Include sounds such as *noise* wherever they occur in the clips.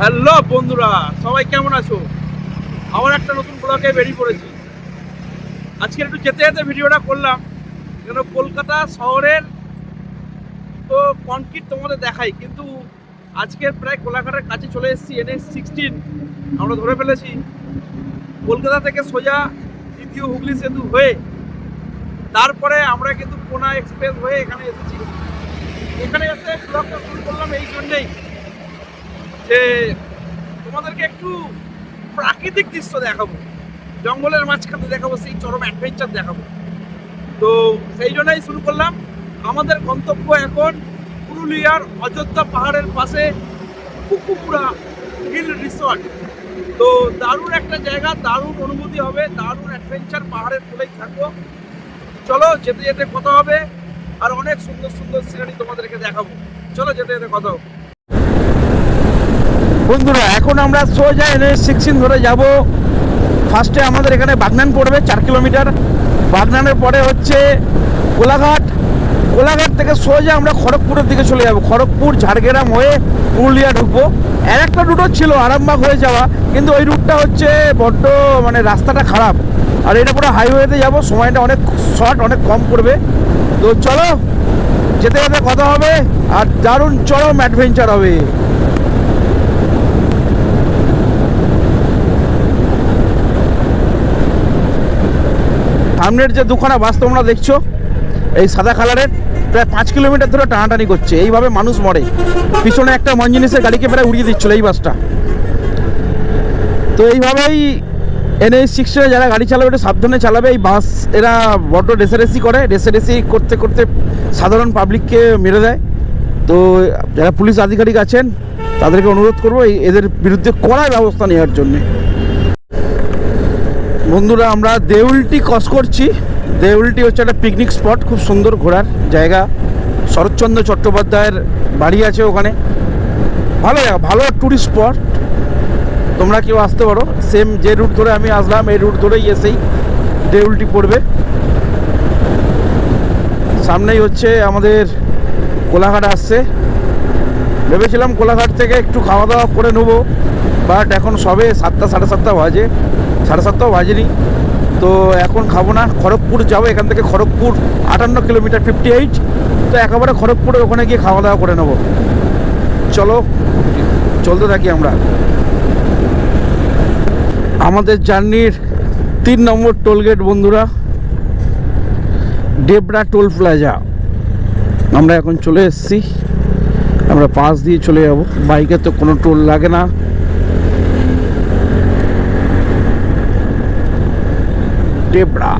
Hello বন্ধুরা, সবাই কেমন আছো? আবার একটা নতুন ব্লগে বেরিয়ে পড়েছি। আজকে একটু যেতে যেতে ভিডিওটা করলাম কেন কলকাতা শহরের তো কনক্রিট তোমাদের দেখাই, কিন্তু আজকের প্রায় কোলাঘাটের কাছে চলে এসেছি এনএস সিক্সটিন আমরা ধরে ফেলেছি। কলকাতা থেকে সোজা দ্বিতীয় হুগলি সেতু হয়ে, তারপরে আমরা কিন্তু কোনা এক্সপ্রেস হয়ে এখানে এসেছি। এখানে এসে ব্লগটা শুরু করলাম এই জন্যেই। যে তোমাদেরকে একটু প্রাকৃতিক দৃশ্য দেখাবো। জঙ্গলের মাঝখানে দেখাবো, সেই চরম অ্যাডভেঞ্চার দেখাবো। তো সেই জন্যই শুরু করলাম। আমাদের গন্তব্য এখন পুরুলিয়ার অযোধ্যা পাহাড়ের পাশে কুকুপুরা হিল রিসর্ট। তো দারুণ একটা জায়গা, দারুণ অনুভূতি হবে, দারুণ অ্যাডভেঞ্চার পাহাড়ের কোলেই থাকব। চলো, যেতে যেতে কথা হবে, আর অনেক সুন্দর সুন্দর সিনারি তোমাদেরকে দেখাবো। চলো, যেতে যেতে কথা হবে। বন্ধুরা, এখন আমরা সোজা এনে সিক্সটিন ধরে যাব। ফার্স্টে আমাদের এখানে বাগনান পড়বে চার কিলোমিটার। বাগনানের পরে হচ্ছে কোলাঘাট। কোলাঘাট থেকে সোজা আমরা খড়গপুরের দিকে চলে যাব। খড়গপুর, ঝাড়গ্রাম হয়ে পুরুলিয়া ঢুকবো। আর একটা রুটও ছিল আরামবাগ হয়ে যাওয়া, কিন্তু ওই রুটটা হচ্ছে বড্ড মানে রাস্তাটা খারাপ। আর এটা পুরো হাইওয়েতে যাব, সময়টা অনেক শর্ট অনেক কম পড়বে। তো চলো, যেতে যেতে কথা হবে, আর দারুণ চরম অ্যাডভেঞ্চার হবে। সামনের যে দুখানা বাস তোমরা দেখছ, এই সাদা কালারের প্রায় পাঁচ কিলোমিটার ধরে টানাটানি করছে। এইভাবে মানুষ মরে। পিছনে একটা মঞ্জিনিসের গাড়িকে প্রায় উড়িয়ে দিচ্ছিল এই বাসটা। তো এইভাবেই এনএইচ সিক্সে যারা গাড়ি চালাবে, একটু সাবধানে চালাবে। এই বাস, এরা বড্ড রেসারেসি করে। রেসারেসি করতে করতে সাধারণ পাবলিককে মেরে দেয়। তো যারা পুলিশ আধিকারিক আছেন, তাদেরকে অনুরোধ করব এদের বিরুদ্ধে কড়া ব্যবস্থা নেওয়ার জন্যে। বন্ধুরা, আমরা দেউলটি ক্রস করছি। দেউলটি হচ্ছে একটা পিকনিক স্পট খুব সুন্দর ঘোরার জায়গা। শরৎচন্দ্র চট্টোপাধ্যায়ের বাড়ি আছে ওখানে। ভালো জায়গা, ভালো ট্যুরিস্ট স্পট তোমরা কেউ আসতে পারো। সেম যে রুট ধরে আমি আসলাম, এই রুট ধরেই এসেই দেউলটি পড়বে। সামনেই হচ্ছে আমাদের কোলাঘাট আসছে। ভেবেছিলাম কোলাঘাট থেকে একটু খাওয়া দাওয়া করে নেব বাট এখন সবে সাতটা, সাড়ে সাতটা বাজে। সাড়ে সাতটাও বাজেনি। তো এখন খাব না, খড়গপুর যাব, এখান থেকে খড়গপুর আটান্ন কিলোমিটার ফিফটি এইট তো একেবারে খড়গপুরে ওখানে গিয়ে খাওয়া দাওয়া করে নেব। চলো, চলতে থাকি আমরা। আমাদের জার্নির তিন নম্বর টোলগেট বন্ধুরা ডেবরা টোল প্লাজা আমরা এখন চলে এসেছি। আমরা পাশ দিয়ে চলে যাব। বাইকে তো কোনো টোল লাগে না। ডেবরা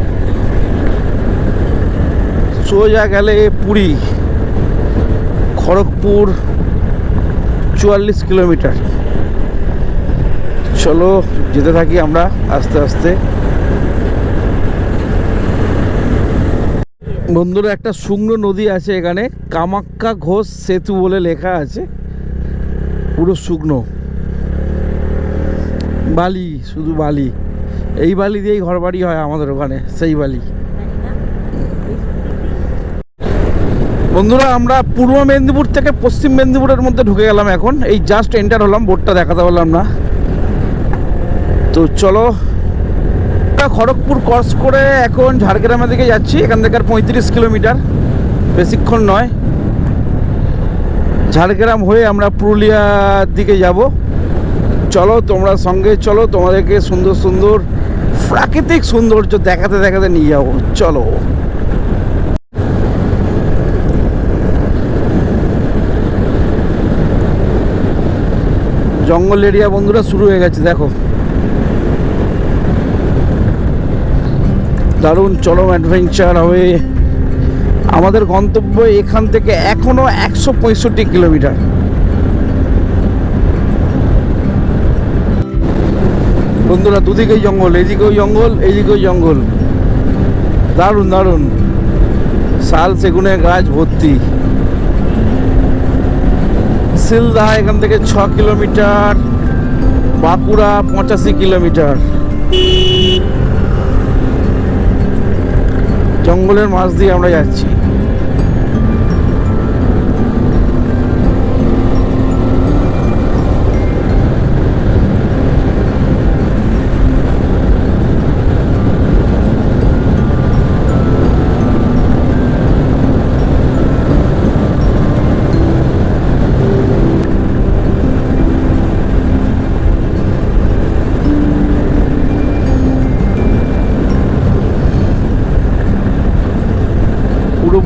সোজা গেলে পুরী, খড়গপুর, চুয়াল্লিশ কিলোমিটার। চলো যেতে থাকি আমরা আস্তে আস্তে। বন্ধুরা, একটা শুকনো নদী আছে এখানে, কামাক্কা ঘোষ সেতু বলে লেখা আছে। পুরো শুকনো। বালি, শুধু বালি। এই বালি দিয়েই ঘর বাড়ি হয় আমাদের ওখানে, সেই বালি। বন্ধুরা, আমরা পূর্ব মেদিনীপুর থেকে পশ্চিম মেদিনীপুরের মধ্যে ঢুকে গেলাম এখন। এই জাস্ট এন্টার হলাম বোর্ডটা দেখাতে পারলাম না। তো চলো খড়গপুর ক্রস করে এখন ঝাড়গ্রামের দিকে যাচ্ছি। এখান থেকে আর পঁয়ত্রিশ কিলোমিটার, বেশিক্ষণ নয়। ঝাড়গ্রাম হয়ে আমরা পুরুলিয়ার দিকে যাব। চলো, তোমরা সঙ্গে চলো, তোমাদেরকে সুন্দর সুন্দর প্রাকৃতিক সৌন্দর্য দেখাতে দেখাতে নিয়ে যাব। চলো। জঙ্গল এরিয়া বন্ধুরা, শুরু হয়ে গেছে, দেখো। দারুণ চরম অ্যাডভেঞ্চার হবে। আমাদের গন্তব্য এখান থেকে এখনও একশো পঁয়ষট্টি কিলোমিটার। বন্ধুরা, দুদিকেই জঙ্গল এদিকেও জঙ্গল, এইদিকেও জঙ্গল। দারুণ দারুণ। শাল সেগুনের গাছ ভর্তি। শিলদা এখান থেকে ছ কিলোমিটার, বাঁকুড়া পঁচাশি কিলোমিটার। জঙ্গলের মাঝ দিয়ে আমরা যাচ্ছি।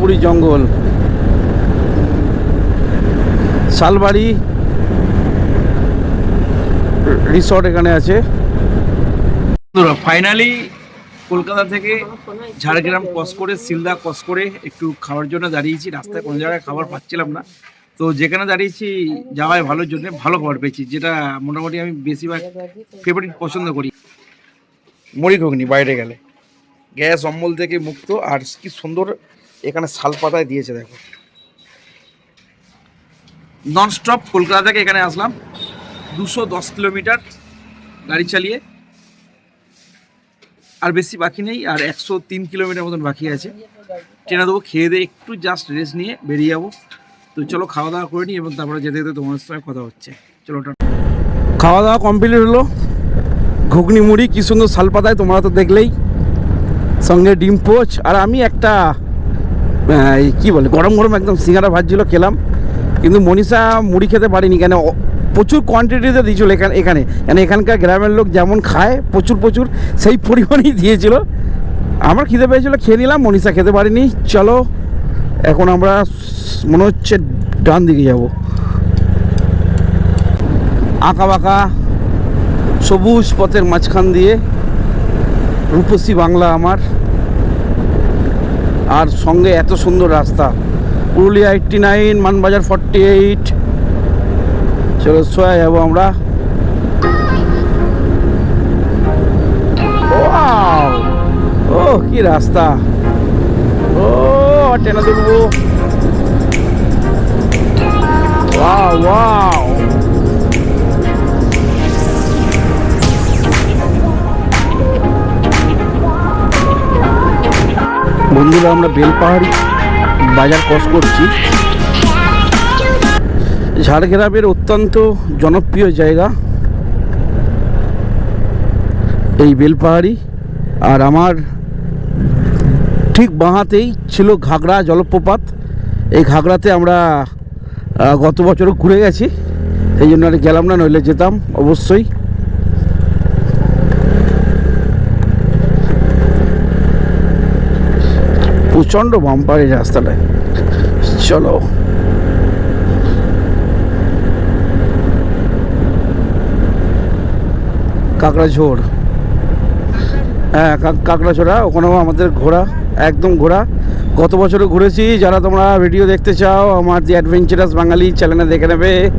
পুরোপুরি জঙ্গল। শালবাড়ি রিসর্ট এখানে আছে। ফাইনালি কলকাতা থেকে ঝাড়গ্রাম ক্রস করে, সিলদা ক্রস করে একটু খাওয়ার জন্য দাঁড়িয়েছি। রাস্তায় কোনো জায়গায় খাবার পাচ্ছিলাম না। তো যেখানে দাঁড়িয়েছি, যাওয়ায় ভালোর জন্য ভালো খাবার পেয়েছি, যেটা মোটামুটি আমি বেশিরভাগ ফেভারিট পছন্দ করি। মুড়ি ঘুগনি বাইরে গেলে। গ্যাস অম্বল থেকে মুক্ত, আর কি সুন্দর এখানে শাল পাতায় দিয়েছে দেখো। নন স্টপ কলকাতা থেকে এখানে আসলাম। দুশো দশ কিলোমিটার গাড়ি চালিয়ে। আর বেশি বাকি নেই আর একশো তিন কিলোমিটার মতন বাকি আছে। ট্রেনে দেবো খেয়ে দিয়ে একটু জাস্ট রেস্ট নিয়ে বেরিয়ে যাব। তো চলো খাওয়া দাওয়া করে নিই এবং তারপরে যেতে যেতে তোমার সঙ্গে কথা হচ্ছে। চলো। খাওয়া দাওয়া কমপ্লিট হলো। ঘুগনি মুড়ি কি সুন্দর শালপাতায় তোমরা তো দেখলেই। সঙ্গে ডিম পোচ আর আমি একটা কি বলে, গরম গরম একদম সিঙ্গারা ভাজছিলো, খেলাম। কিন্তু মনীষা মুড়ি খেতে পারিনি কেন? প্রচুর কোয়ান্টিটিতে দিয়েছিল এখানে এখানে। কেন এখানকার গ্রামের লোক যেমন খায়, প্রচুর প্রচুর, সেই পরিমাণেই দিয়েছিল। আমার খিদে পেয়েছিলো, খেয়ে নিলাম, মনীষা খেতে পারিনি। চলো, এখন আমরা মনে হচ্ছে ডান দিকে যাব। আঁকা বাঁকা, সবুজ পথের মাঝখান দিয়ে, রূপসী বাংলা আমার। আর সঙ্গে এত সুন্দর রাস্তা। Purulia eighty nine Manbazar forty eight চলো সোয়া যাব আমরা! ও, কি রাস্তা। ও টেনে তুলবো ওয়াও ওয়াও বন্ধুরা, আমরা বেলপাহাড়ি বাজার ক্রস করছি। ঝাড়গ্রামের অত্যন্ত জনপ্রিয় জায়গা এই বেলপাহাড়ি। আর আমার ঠিক বাঁহাতেই ছিল ঘাগড়া জলপ্রপাত। এই ঘাগড়াতে আমরা গত বছরও ঘুরে গেছি। সেই জন্য আর গেলাম না, নইলে যেতাম অবশ্যই। প্রচণ্ড বাম্পার এই রাস্তাটায়। চলো। কাঁকড়াঝোড় হ্যাঁ কা- কাঁকড়া ওখানেও আমাদের ঘোরা একদম ঘোরা গত বছরও ঘুরেছি, যারা তোমরা ভিডিও দেখতে চাও, আমার দি অ্যাডভেঞ্চারাস বাঙালি চ্যানেলে দেখে নেবে।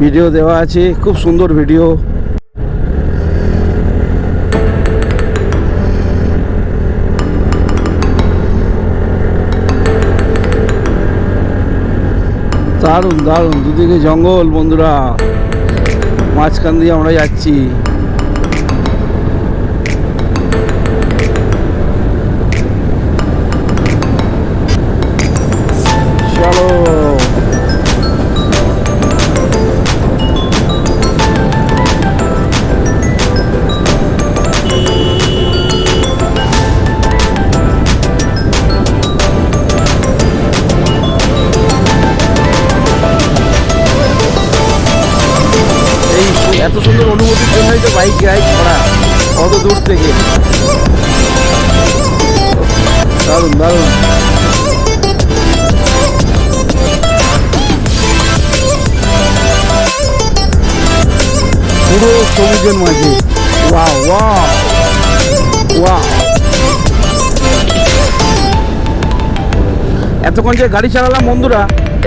ভিডিও দেওয়া আছে, খুব সুন্দর ভিডিও দারুণ দারুণ। দুদিকে জঙ্গল বন্ধুরা। মাঝখান দিয়ে আমরা যাচ্ছি। পুরো সবুজের মাঝে ওয়াও ওয়াও। এতক্ষণ যে গাড়ি চালালাম, বন্ধুরা,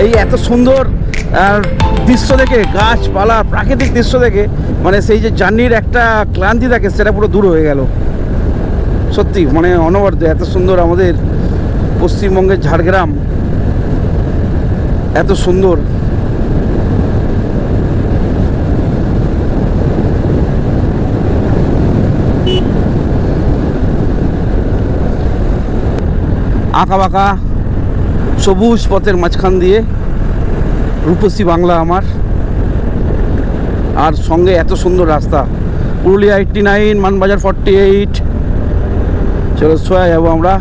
এই এত সুন্দর দৃশ্য দেখে, গাছপালা, প্রাকৃতিক দৃশ্য দেখে মানে সেই যে জার্নির একটা ক্লান্তি থাকে, সেটা পুরো দূর হয়ে গেল। সত্যি মানে অনবদ্য, এত সুন্দর আমাদের পশ্চিমবঙ্গের ঝাড়গ্রাম। এত সুন্দর। আঁকা বাঁকা সবুজ পথের মাঝখান দিয়ে রূপসী বাংলা আমার। আর সঙ্গে এত সুন্দর রাস্তা। Purulia eighty nine Manbazar forty eight চলো সোয়া যাব আমরা।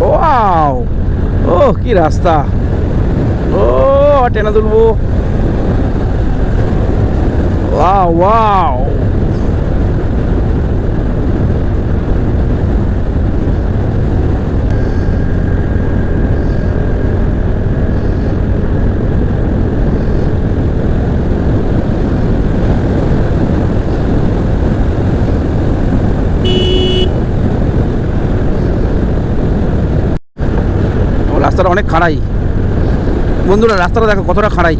ওয়াও! ও, কি রাস্তা। ও, টেনে তুলবো। Wow wow! রাস্তাটা অনেক খাড়াই। বন্ধুরা, রাস্তাটা দেখো কতটা খাড়াই।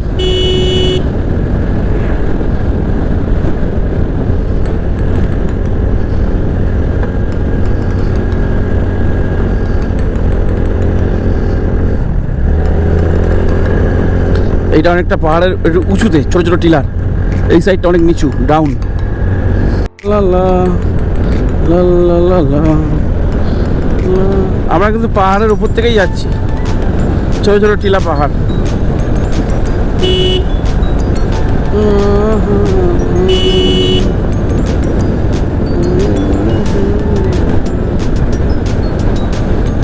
এইটা অনেকটা পাহাড়ের একটু উঁচুতে, ছোট ছোট টিলার। এই সাইডটা অনেক নিচু, ডাউন। আমরা কিন্তু পাহাড়ের উপর থেকেই যাচ্ছি। ছোট ছোট টিলা পাহাড়।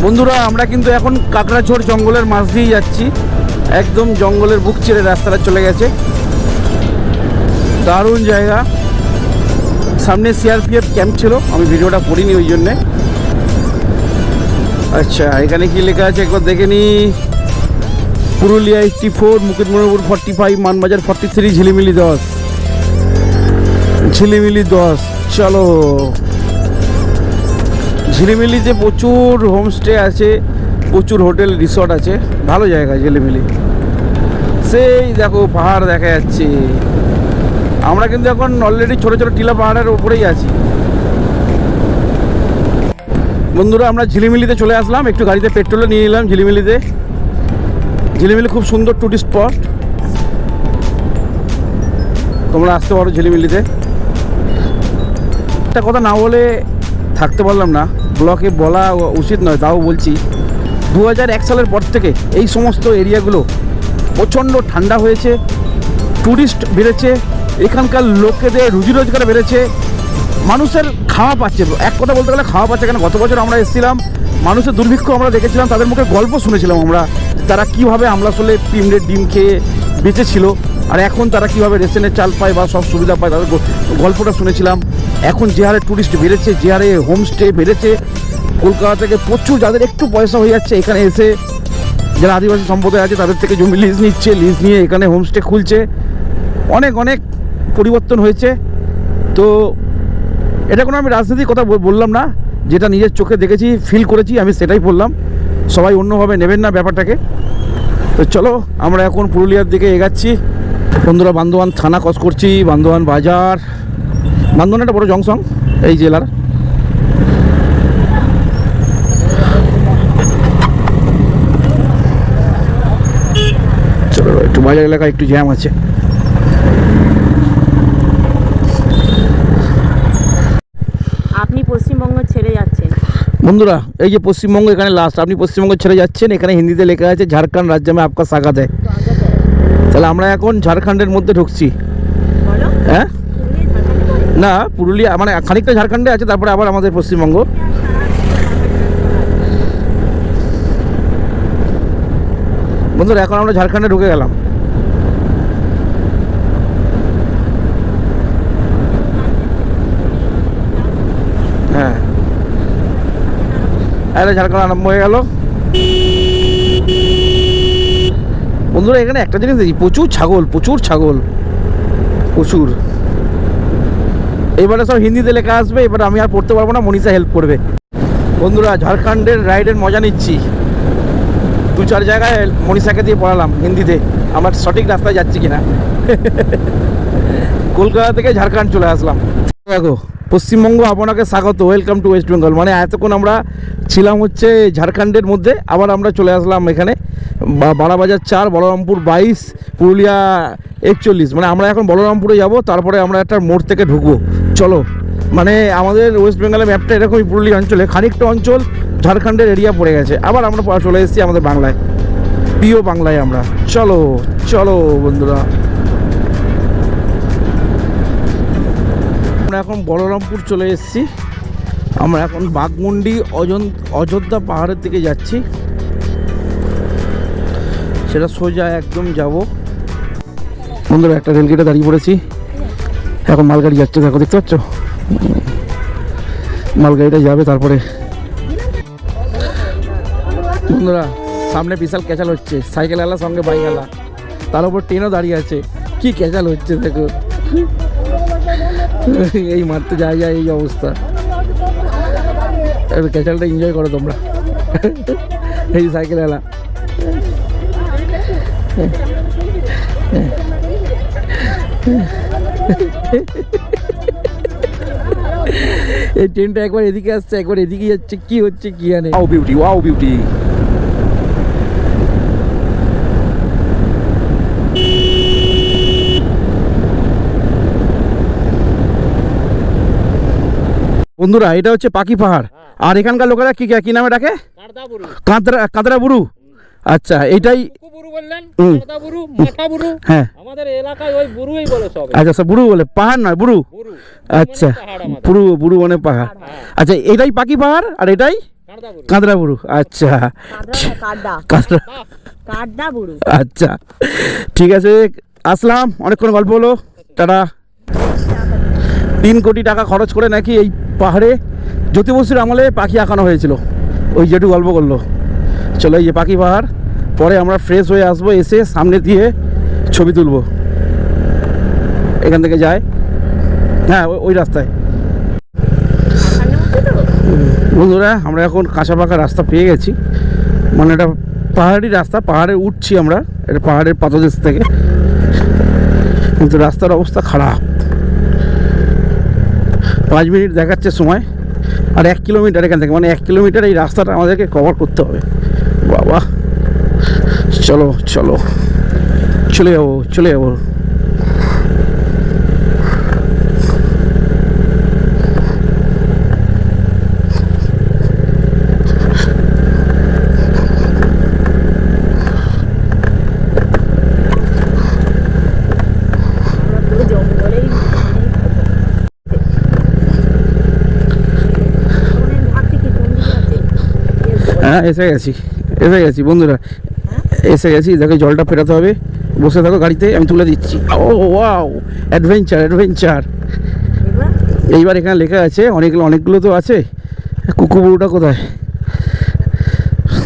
বন্ধুরা, আমরা কিন্তু এখন কাকড়াঝোড় জঙ্গলের মাঝ দিয়েই যাচ্ছি। একদম জঙ্গলের বুক ছেড়ে রাস্তাটা চলে গেছে। দারুণ জায়গা। সামনে সিআরপিএফ ক্যাম্প ছিল, আমি ভিডিওটা করিনি ওই জন্যে। আচ্ছা এখানে কি লেখা আছে? একবার দেখে নি Purulia eighty four, Mukutmanipur forty five Manbazar forty three Jhilimili দশ। ঝিলিমিলি দশ, চলো। ঝিলিমিলিতে প্রচুর হোমস্টে আছে, প্রচুর হোটেল রিসর্ট আছে, ভালো জায়গা ঝিলিমিলি। সেই দেখো পাহাড় দেখা যাচ্ছে। আমরা কিন্তু এখন অলরেডি ছোট ছোট টিলা পাহাড়ের উপরেই আছি। বন্ধুরা, আমরা ঝিলিমিলিতে চলে আসলাম, একটু গাড়িতে পেট্রোলও নিয়ে নিলাম ঝিলিমিলিতে। ঝিলিমিলি খুব সুন্দর টুরিস্ট স্পট তোমরা আসতে পারো ঝিলিমিলিতে। একটা কথা না বলে থাকতে পারলাম না। ব্লকে বলা উচিত নয়, তাও বলছি। দু সালের পর থেকে এই সমস্ত এরিয়াগুলো প্রচণ্ড ঠান্ডা হয়েছে ট্যুরিস্ট বেড়েছে, এখানকার লোকেদের রুজি রোজগার বেড়েছে, মানুষের খাওয়া পাচ্ছে। এক কথা বলতে গেলে খাওয়া পাচ্ছে কেন? গত বছর আমরা এসেছিলাম, মানুষের দুর্ভিক্ষ আমরা দেখেছিলাম, তাদের মুখে গল্প শুনেছিলাম আমরা। তারা কীভাবে আমরা আসলে পিমড়ের ডিম খেয়ে বেঁচেছিল, আর এখন তারা কীভাবে রেশনের চাল পায় বা সব সুবিধা পায় তাদের গল্পটা শুনেছিলাম। এখন যে হারে ট্যুরিস্ট বেড়েছে যে হারে হোমস্টে বেড়েছে, কলকাতা থেকে প্রচুর যাদের একটু পয়সা হয়ে যাচ্ছে এখানে এসে, যারা আদিবাসী সম্প্রদায় আছে তাদের থেকে জমি লিজ নিচ্ছে লিজ নিয়ে এখানে হোমস্টে খুলছে। অনেক অনেক পরিবর্তন হয়েছে। তো এটা কোনো আমি রাজনীতির কথা বললাম না, যেটা নিজের চোখে দেখেছি ফিল করেছি, আমি সেটাই বললাম। সবাই অন্যভাবে নেবেন না ব্যাপারটাকে। তো চলো, আমরা এখন পুরুলিয়ার দিকে এগাচ্ছি। বন্ধুরা, বান্দোয়ান থানা কস করছি, বান্দোয়ান বাজার। বান্দোয়ান একটা বড় জংশন, এই জেলার। চলো, একটু বাজার এলাকায় একটু জ্যাম আছে আপনি পশ্চিমবঙ্গ ছেড়ে যাচ্ছেন বন্ধুরা এই যে পশ্চিমবঙ্গ এখানে লাস্ট আপনি পশ্চিমবঙ্গ ছেড়ে যাচ্ছেন এখানে হিন্দিতে লেখা আছে ঝাড়খণ্ড রাজ্য মে আপকা স্বাগত है তাহলে আমরা এখন ঝাড়খণ্ডের মধ্যে ঢুকছি। হ্যাঁ? না পুরুলিয়া মানে খানিকটা ঝাড়খণ্ডে আছে তারপরে আবার আমাদের পশ্চিমবঙ্গ। বন্ধুরা এখন আমরা ঝাড়খণ্ডে ঢুকে গেলাম। হ্যাঁ। আরে ঝাড়খণ্ড আরম্ভ হয়ে গেল। বন্ধুরা, এখানে একটা জিনিস দেখি, প্রচুর ছাগল প্রচুর ছাগল, প্রচুর। এবারে সব হিন্দিতে লেখা আসবে, এবার আমি আর পড়তে পারব না, মনীষা হেল্প করবে। বন্ধুরা, ঝাড়খণ্ডের রাইডের মজা নিচ্ছি। দু চার জায়গায় মনীষাকে দিয়ে পড়ালাম হিন্দিতে। আমার সঠিক রাস্তায় যাচ্ছি কিনা? *laughs* কলকাতা থেকে ঝাড়খণ্ড চলে আসলাম। দেখো পশ্চিমবঙ্গ আপনাকে স্বাগত ওয়েলকাম টু ওয়েস্ট বেঙ্গল মানে এতক্ষণ আমরা ছিলাম হচ্ছে ঝাড়খণ্ডের মধ্যে, আবার আমরা চলে আসলাম এখানে, বা- বারাবাজার চার, বলরামপুর বাইশ, পুরুলিয়া একচল্লিশ। মানে আমরা এখন বলরামপুরে যাব, তারপরে আমরা একটা মোড় থেকে ঢুকবো। চলো মানে আমাদের ওয়েস্ট বেঙ্গলের ম্যাপটা এরকমই পুরুলিয়া অঞ্চলে, খানিকটা অঞ্চল ঝাড়খণ্ডের এরিয়া পড়ে গেছে। আবার আমরা চলে এসেছি আমাদের বাংলায়, প্রিয় বাংলায় আমরা। চলো চলো বন্ধুরা। আমরা এখন বলরামপুর চলে এসেছি। আমরা এখন বাঘমুন্ডি অযোধ্যা পাহাড়ের দিকে যাচ্ছি। সেটা সোজা একদম যাব। বন্ধুরা, একটা রেলগেটে দাঁড়িয়ে পড়েছি। এখন মালগাড়ি যাচ্ছে, দেখো, দেখতে পাচ্ছ? মালগাড়িটা যাবে তারপরে। বন্ধুরা, সামনে বিশাল ক্যাচাল হচ্ছে, সাইকেল আলা, সঙ্গে বাইক আলা। তার উপর ট্রেনও দাঁড়িয়ে আছে। কি ক্যাচাল হচ্ছে, দেখো। *laughs* এই মারতে যায় যায় এই অবস্থা। ক্যাচালটা এনজয় করো তোমরা। *laughs* এই সাইকেল এলা *laughs* এই ট্রেনটা একবার এদিকে আসছে, একবার এদিকে যাচ্ছে, কি হচ্ছে, কি জানে। ওয়াও বিউটি ওয়াও বিউটি বন্ধুরা এটা হচ্ছে পাখি পাহাড়। আর এখানকার লোকেরা কি কি নামে ডাকে? কাঁদাবুরু কাঁদরা কাঁদরা বুড়ু। আচ্ছা এইটাই হুম। হ্যাঁ। আমাদের এলাকায় ওই বুড়ুই বলে সব। আচ্ছা আচ্ছা বুড়ু বলে পাহাড় নয় বুড়ু। বুড়ু। আচ্ছা আমাদের। বুড়ু বুড়ু মানে পাহাড়। আচ্ছা এটাই পাখি পাহাড় আর এটাই কাঁদাবুরু কাঁদরা বুড়ু। আচ্ছা। কাঁদরা কাড্ডা আচ্ছা ঠিক আছে আসলাম। অনেকক্ষণ গল্প হলো। টাটা। তিন কোটি টাকা খরচ করে নাকি এই পাহাড়ে জ্যোতি বসুর আমলে পাখি আঁকানো হয়েছিল। ওই যেটু গল্প করল। চলো এই যে পাখি পাহাড়, পরে আমরা ফ্রেশ হয়ে আসব, এসে সামনে দিয়ে ছবি তুলবো। এখান থেকে যায় হ্যাঁ ওই- রাস্তায়। বন্ধুরা, আমরা এখন কাঁচা পাকা রাস্তা পেয়ে গেছি। মানে এটা পাহাড়ি রাস্তা, পাহাড়ে উঠছি আমরা। এটা পাহাড়ের পাদদেশ থেকে। কিন্তু রাস্তার অবস্থা খারাপ। পাঁচ মিনিট দেখাচ্ছে সময় আর এক কিলোমিটার এখান থেকে মানে এক কিলোমিটার এই রাস্তাটা আমাদেরকে কভার করতে হবে। বাবা, চলো চলো, চলে যাব চলে যাব আমরা পুরো জঙ্গলেই ভাবছি কি কোন দিকে আছে হ্যাঁ এসে গেছি। এসে গেছি, বন্ধুরা। এসে গেছি, দেখো জলটা ফেরাতে হবে। বসে থাকো গাড়িতে, আমি তুলে দিচ্ছি। ও, ওয়াও অ্যাডভেঞ্চার অ্যাডভেঞ্চার এইবার এখানে লেখা আছে অনেকগুলো অনেকগুলো তো আছে। কুকুরটা কোথায়?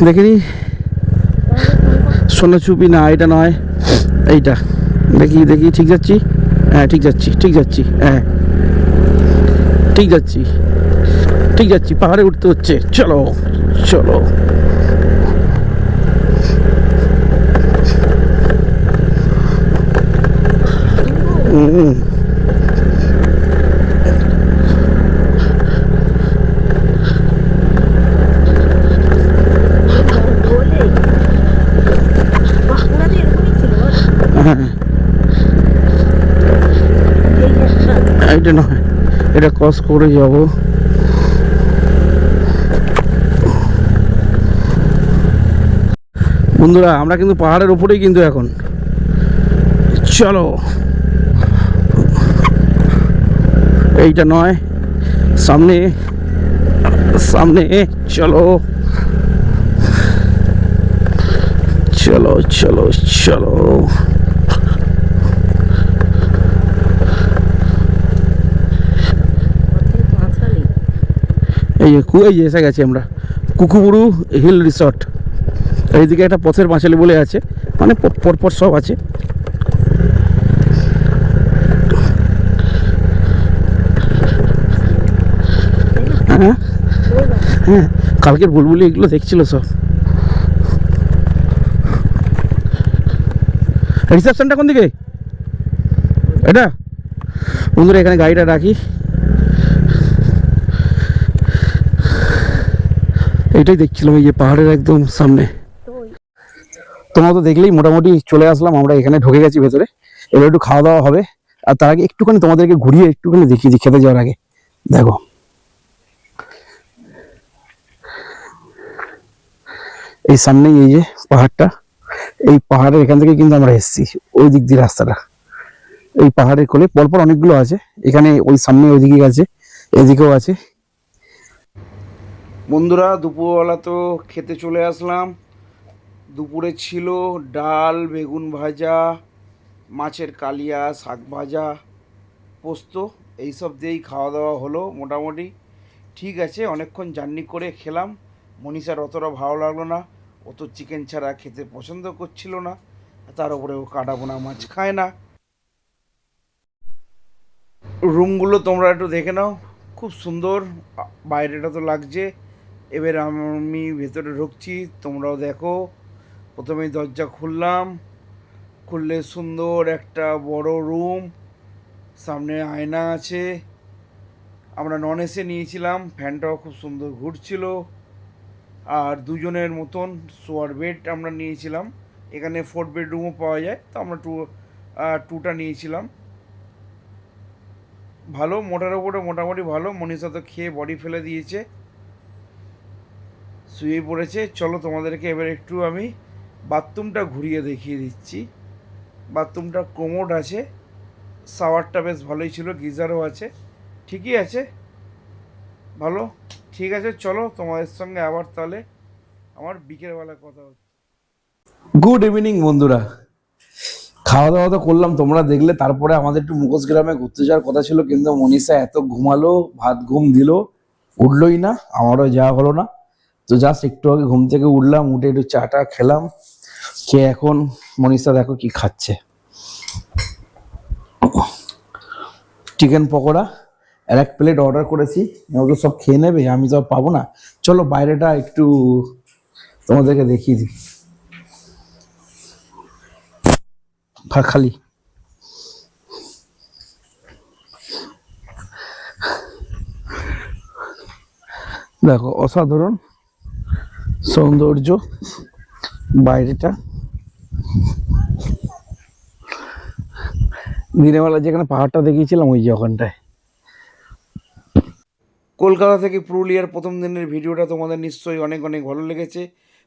দেখিনি? সোনাচুপি না, এটা নয়। এইটা। দেখি দেখি, ঠিক যাচ্ছি? হ্যাঁ ঠিক যাচ্ছি ঠিক যাচ্ছি হ্যাঁ। ঠিক যাচ্ছি ঠিক যাচ্ছি, পাহাড়ে উঠতে হচ্ছে। চলো। চলো হুম জঙ্গলে বাঁকুড়াতে এরকমই ছিল হ্যাঁ এই একটা এইটা নয় এটা ক্রস করে যাব বন্ধুরা, আমরা কিন্তু পাহাড়ের উপরেই কিন্তু এখন। চলো। এইটা নয়, সামনে সামনে, চলো। চলো চলো চলো। এই যে এসে গেছি আমরা। কুকুবুরু হিল রিসর্ট। এইদিকে একটা পথের পাঁচালি বলে আছে মানে পরপর সব আছে। হ্যাঁ হ্যাঁ কালকের বুলবুলি এগুলো দেখছিল সব। রিসেপশনটা কোন দিকে? এটা? বন্ধুরা, এখানে গাড়িটা রাখি। এটাই দেখছিলাম, এই যে পাহাড়ের একদম সামনে। তোমরা তো দেখলেই মোটামুটি চলে আসলাম, আমরা এখানে ঢুকে গেছি ভেতরে। এবার একটু খাওয়া দাওয়া হবে। আর তার আগে একটুখানি তোমাদেরকে ঘুরিয়ে একটুখানি দেখিয়ে দিই, খেতে যাওয়ার আগে। দেখো। এই সামনেই এই যে পাহাড়টা, এই পাহাড়ের এখান থেকে কিন্তু আমরা এসেছি, ওই দিক দিয়ে রাস্তাটা। এই পাহাড়ের কোলে পরপর অনেকগুলো আছে, এখানে ওই সামনে ওইদিকে আছে, এদিকেও আছে। বন্ধুরা, দুপুরবেলা তো খেতে চলে আসলাম। দুপুরে ছিল ডাল, বেগুন ভাজা, মাছের কালিয়া, শাক ভাজা, পোস্ত, এইসব দিয়েই খাওয়া দাওয়া হলো মোটামুটি। ঠিক আছে, অনেকক্ষণ জার্নি করে খেলাম। মনীষার অতটা ভালো লাগল না। ও তো চিকেন ছাড়া খেতে পছন্দ করছিল না। তার উপরে ও কাটা বোনা মাছ খায় না। রুমগুলো তোমরা একটু দেখে নাও। খুব সুন্দর। বাইরেটা তো লাগছে। এবার আমি ভেতরে ঢুকছি। তোমরাও দেখো। প্রথমেই দরজা খুললাম। খুললে সুন্দর একটা বড় রুম। সামনে আয়না আছে। আমরা নন এসে নিয়েছিলাম। ফ্যানটাও খুব সুন্দর ঘুরছিল। আর দুজনের মতন শোয়ার বেড আমরা নিয়েছিলাম। এখানে ফোর বেডরুমও পাওয়া যায়। তো আমরা টু টুটা নিয়েছিলাম। ভালো, মোটার ওপরে মোটামুটি ভালো। মনীষা তো খেয়ে বডি ফেলে দিয়েছে। শুয়ে পড়েছে। চলো তোমাদেরকে এবার একটু আমি বাথরুমটা ঘুরিয়ে দেখিয়ে দিচ্ছি। বাথরুমটা কোমোড আছে শাওয়ারটা বেশ ভালোই ছিল, গিজারও আছে। ঠিকই আছে? ভালো? ঠিক আছে, চলো তোমাদের সঙ্গে আবার তাহলে আমার বিকেলবেলা কথা হচ্ছে। গুড ইভিনিং বন্ধুরা। খাওয়া দাওয়া তো করলাম, তোমরা দেখলে তারপরে আমাদের একটু মুখোশ গ্রামে ঘুরতে যাওয়ার কথা ছিল, কিন্তু মনীষা এত ঘুমালো, ভাত ঘুম দিল, উঠলোই না, আমারও যাওয়া হলো না। তো জাস্ট একটু আগে ঘুম থেকে উঠলাম, উঠে একটু চাটা খেলাম, খেয়ে এখন মনীষা দেখো কি খাচ্ছে। চিকেন পকোড়া, আর এক প্লেট অর্ডার করেছি ওগুলো সব খেয়ে নেবে, আমি তো পাবো না। চলো বাইরেটা একটু তোমাদেরকে দেখিয়ে দিই। খালি। দেখো, অসাধারণ। সৌন্দর্য বাইরেটা। দিনের বেলা যেখানে পাহাড়টা দেখিয়েছিলাম, ওই যে ওখানটায়। কলকাতা থেকে পুরুলিয়ার প্রথম দিনের ভিডিওটা তোমাদের নিশ্চয়ই অনেক অনেক ভালো লেগেছে।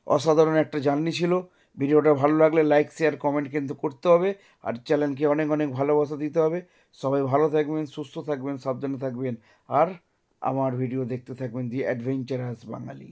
অসাধারণ একটা জার্নি ছিল। ভিডিওটা ভালো লাগলে লাইক, শেয়ার, কমেন্ট কিন্তু করতে হবে। আর চ্যানেলকে অনেক অনেক ভালোবাসা দিতে হবে। সবাই ভালো থাকবেন, সুস্থ থাকবেন, সাবধানে থাকবেন। আর আমার ভিডিও দেখতে থাকবেন দি অ্যাডভেঞ্চারাস বাঙালি।